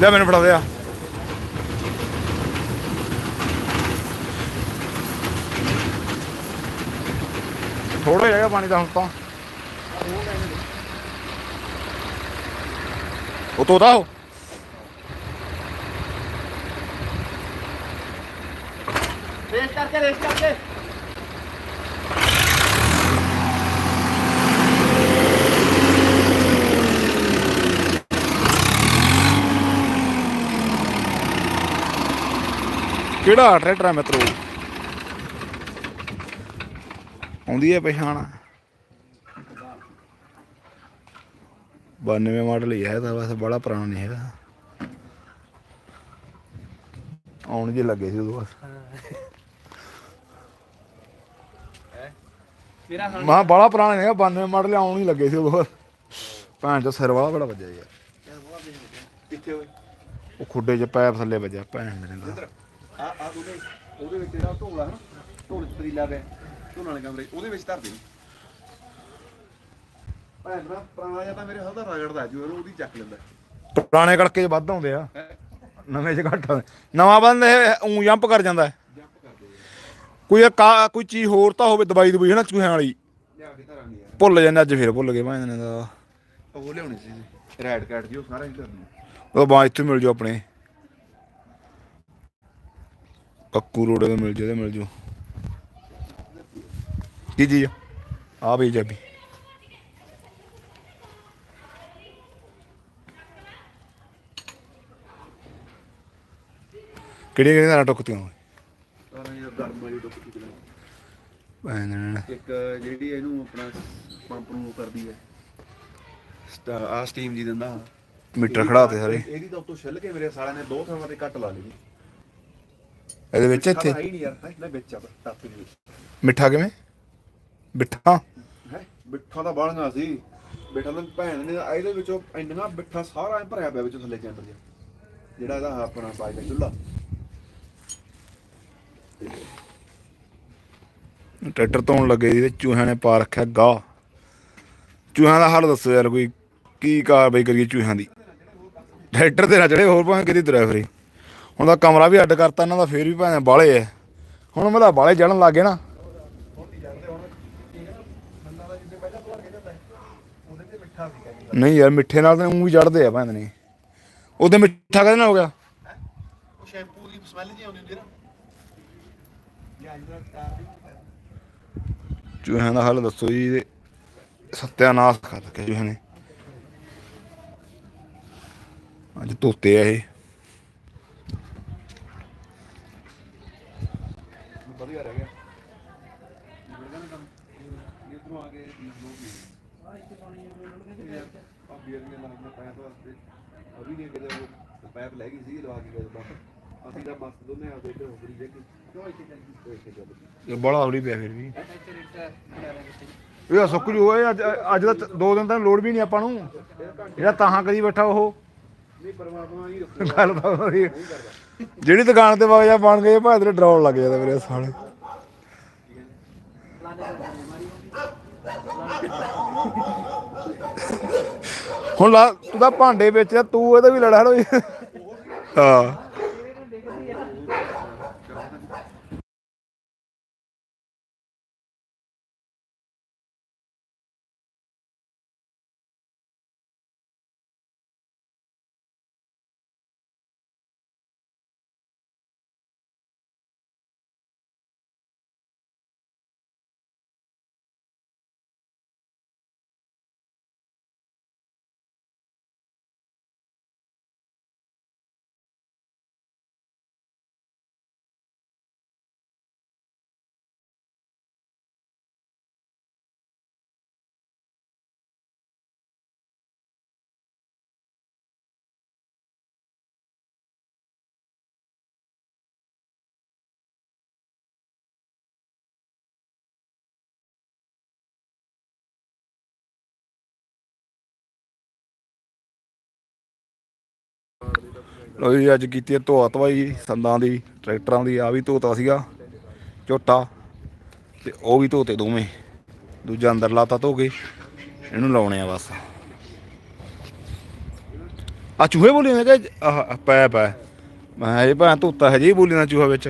ਲੈ ਮੈਨੂੰ ਫੜਾ ਦੇ ਆ। ਥੋੜਾ ਜਿਹਾ ਪਾਣੀ ਦਾ ਹੁਣ ਤਾਂ। ਉਹ ਤੋਦਾ ਉਹ ਰੇਸ ਕਰਕੇ ਰੇਸ ਕਰਕੇ। ਕਿਹੜਾ ਟਰੈਕਟਰ ਹੈ ਮਿੱਤਰੋ? ਆਉਂਦੀ ਹੈ ਪਛਾਣ। 92 ਮਾਡਲ ਹੀ ਹੈ ਤਾਂ ਵੈਸੇ ਬੜਾ ਪੁਰਾਣਾ ਨਹੀਂ ਹੈਗਾ। ਆਉਣ ਜੇ ਲੱਗੇ ਸੀ ਉਦੋਂ ਬਸ। ਮੇਰਾ ਮਾ ਬੜਾ ਪੁਰਾਣਾ ਨਹੀਂ ਹੈਗਾ 92 ਮਾਡਲ ਆਉਣ ਹੀ ਲੱਗੇ ਸੀ ਉਦੋਂ ਬਸ। ਭੈਣ ਚੋ ਸਿਰ ਵਾਲਾ ਬੜਾ ਵੱਜਿਆ ਯਾਰ। ਕਿੱਥੇ ਹੋਏ ਉਹ ਖੁੱਡੇ 'ਚ ਪੈਪ ਥੱਲੇ ਵੱਜਿਆ ਭੈਣ ਮੇਰੇ ਦਾ ਆ ਆ ਉਹਦੇ ਉਹਦੇ ਵਿੱਚ ਜਿਹੜਾ ਢੋਲਾ ਹੈ ਨਾ ਢੋਲ ਪਤੀਲਾ ਪਿਆ ਢੋਲਾਂ ਵਾਲੇ ਕਮਰੇ ਉਹਦੇ ਵਿੱਚ ਧਰ ਦੇ ਭੈਣ ਦਾ ਪੁਰਾਣਾ ਜਿਹਾ ਤਾਂ ਮੇਰੇ ਹੱਥ ਦਾ ਰਗੜਦਾ ਜੋ ਉਹਦੀ ਚੱਕ ਲੈਂਦਾ ਪੁਰਾਣੇ ਕੜਕੇ 'ਚ ਵੱਧ ਆਉਂਦੇ ਆ। ਨਵੇਂ 'ਚ ਘੱਟ ਆਉਂਦੇ। ਨਵਾਂ ਬੰਦ ਉਂ ਜੰਪ ਕਰ ਜਾਂਦਾ ਕੋਈ ਇੱਕ ਕੋਈ ਚੀਜ਼ ਹੋਰ ਤਾਂ ਹੋਵੇ ਦਵਾਈ ਦਵਾਈ ਹੈ ਨਾ ਚੂਹਿਆਂ ਵਾਲੀ। ਲਿਆ ਕੇ ਧਰਾਂਗੇ ਯਾਰ। ਭੁੱਲ ਜਾਂਦੇ ਅੱਜ ਫੇਰ ਭੁੱਲ ਗਏ ਭਾਂ ਨੇ ਦਾ। ਉਹ ਲਿਆਉਣੀ ਸੀ ਰੈਡ ਕੈਟ ਜੀ ਉਹ ਸਾਰਾ ਹੀ ਕਰਨਾ ਉਹ ਬਾਅਦ ਇੱਥੇ ਮਿਲ ਜਾਓ ਆਪਣੇ। ਕੱਕੂ ਰੋੜੇ ਤੋਂ ਮਿਲ ਜਾਓ ਤੇ ਮਿਲ ਜਾਓ। ਕੀ ਜੀ ਆ? ਵੀ ਚਾਬੀ। ਕਿਹੜੇ ਕਿਹੜੇ ਨਾਲ ਟੁੱਕਤੀਆਂ ਸਾਰਾ ਯਾਰ ਗਰਮ ਵਾਲੀ ਚੁੱਕੀ ਭੈਣ ਇੱਕ ਜਿਹੜੀ ਇਹਨੂੰ ਆਪਣਾ ਪੰਪ ਨੂੰ ਕਰਦੀ ਹੈ। ਆ ਸਟੀਮ ਜੀ ਦਿੰਦਾ। ਮੀਟਰ ਖੜਾਤੇ ਸਾਰੇ। ਇਹਦੀ ਤਾਂ ਉੱਤੋਂ ਛਿੱਲ ਕੇ ਮੇਰੇ ਸਾਲਿਆਂ ਨੇ ਦੋ ਥਾਵਾਂ ਤੇ ਕੱਟ ਲਾ ਲਈ। ਇਹਦੇ ਵਿੱਚ ਇੱਥੇ ਹੈ ਹੀ ਨਹੀਂ ਯਾਰ ਇਹਦਾ ਵਿੱਚ ਆ ਟੱਪ ਦੇ ਵਿੱਚ। ਮਿੱਠਾ ਕਿਵੇਂ? ਮਿੱਠਾ? ਹੈ? ਬਿੱਠਾ ਤਾਂ ਬਾਲੀਆਂ ਸੀ। ਬਿੱਠਾ ਤਾਂ ਭੈਣ ਨੇ ਇਹਦੇ ਵਿੱਚੋਂ ਇੰਨਾ ਬਿੱਠਾ ਸਾਰਾ ਐਂ ਭਰਿਆ ਪਿਆ ਵਿੱਚ ਥੱਲੇ ਚੈਂਬਰ ਜਿਹਾ। ਜਿਹੜਾ ਇਹਦਾ ਆਪਣਾ ਦਾ ਚੁੱਲਾ ਟਰੈਕਟਰ ਧੋਣ ਲੱਗੇ ਤੇ ਚੂਹਿਆਂ ਨੇ ਪਾ ਰੱਖਿਆ ਗਾਹ। ਚੂਹਿਆਂ ਦਾ ਹੱਲ ਦੱਸੋ ਯਾਰ ਕੋਈ ਕੀ ਕਾਰਵਾਈ ਕਰੀਏ ਚੂਹਿਆਂ ਦੀ? ਟਰੈਕਟਰ ਤੇ ਨਾ ਚੜੇ ਹੋਰ ਭਾਵੇਂ ਕਿਹਦੀ ਡਰਾਈਵਰੀ ਹੁਣ ਤਾਂ ਕਮਰਾ ਵੀ ਅੱਡ ਕਰਤਾ, ਇਹਨਾਂ ਦਾ ਫੇਰ ਵੀ ਭਾਵੇਂ ਬਾਲੇ ਐ। ਹੁਣ ਮਤਲਬ ਬਾਲੇ ਜੜਨ ਲੱਗੇ ਨਾ। ਨਹੀਂ ਯਾਰ, ਮਿੱਠੇ ਨਾਲ ਤਾਂ ਊਂ ਵੀ ਜੜਦੇ ਆ ਭਾਵੇਂ ਨਹੀਂ। ਉਹਦੇ ਮਿੱਠਾ ਕਦੇ ਨਾ ਹੋ ਗਿਆ। ਸ਼ੈਂਪੂ ਦੀ ਸਮੈਲ ਜੀ ਆਉਂਦੀ ਹੁੰਦੀ ਨਾ ਚੂਹਿਆਂ ਦਾ ਹਾਲ ਦੱਸੋ ਜੀ, ਇਹਦੇ ਸਤਿਆਨਾਸ਼ ਕਰ ਰੱਖਿਆ ਚੂਹਿਆਂ ਨੇ। ਅੱਜ ਧੋਤੇ ਆ ਇਹ। ਵਧੀਆ ਰਹਿ ਗਿਆ। ਜਿਹੜਾ ਨਾ ਕੰਮ ਇਹ ਇਧਰੋਂ ਆ ਕੇ ਲੋਕ ਨੇ ਲਾਉਣਾ ਪੈਪ ਵਾਸਤੇ ਅਭੀ ਨੇ ਕਿਤੇ ਉਹ ਪੈਪ ਲੈ ਗਈ ਸੀ ਲਵਾ ਕੇ ਗਏ ਬਾਹਰ। ਅਸੀਂ ਤਾਂ ਮਸਤ ਦੋਨੇ ਆ ਬੈਠੇ ਹੋ ਗਈ ਜੇ ਕਿ। ਕਿਉਂ ਇੱਥੇ ਚੱਲ ਇੱਥੇ ਚੱਲ ਇਹ ਬੜਾ ਹੌਲੀ ਪਿਆ ਫਿਰ ਵੀ। ਇਹ ਸੁੱਕ ਜੂ ਓਏ ਅੱਜ ਅੱਜ ਦਾ ਤ- ਦੋ ਦਿਨ ਤਾਂ ਲੋੜ ਵੀ ਨਹੀਂ ਆਪਾਂ ਨੂੰ। ਜਿਹੜਾ ਤਾਹਾਂ ਕਰੀ ਬੈਠਾ ਉਹ। ਨਹੀਂ ਪਰਮਾਤਮਾ ਹੀ ਰੱਖੋ ਗੱਲ ਤਾਂ ਉਹਦੀ ਜਿਹੜੀ ਦੁਕਾਨ ਤੇ ਵਗ ਜਾ ਬਣ ਗਏ ਭਾਵੇਂ ਤੇਰੇ ਡਰਾਉਣ ਲੱਗ ਜਾਂਦਾ ਮੇਰੇ ਸਾਲੇ। ਹੁਣ ਲਾ, ਤੂੰ ਤਾਂ ਭਾਂਡੇ ਵਿੱਚ ਤੂੰ ਇਹਦਾ ਵੀ ਲੜਾ ਲੋ ਹਾਂ। ਲੋ ਜੀ, ਅੱਜ ਕੀਤੀ ਹੈ ਧੋਆ ਧਵਾਈ ਸੰਦਾਂ ਦੀ, ਟਰੈਕਟਰਾਂ ਦੀ ਆ ਵੀ ਧੋਤਾ ਸੀਗਾ, ਝੋਟਾ, ਤੇ ਉਹ ਵੀ ਧੋਤੇ ਦੋਵੇਂ। ਦੂਜਾ ਅੰਦਰ ਲਾਤਾ ਧੋ ਕੇ, ਇਹਨੂੰ ਲਾਉਣੇ ਆ ਬਸ। ਆ ਚੂਹੇ ਬੋਲੀ ਨੇ ਕਿ ਆਹ ਪੈਪ ਹੈ ਮੈਂ ਇਹ ਭਾਂ ਧੋਤਾ ਹੈ ਜੀ ਬੋਲੀ ਨਾ ਚੂਹਾ ਵਿੱਚ।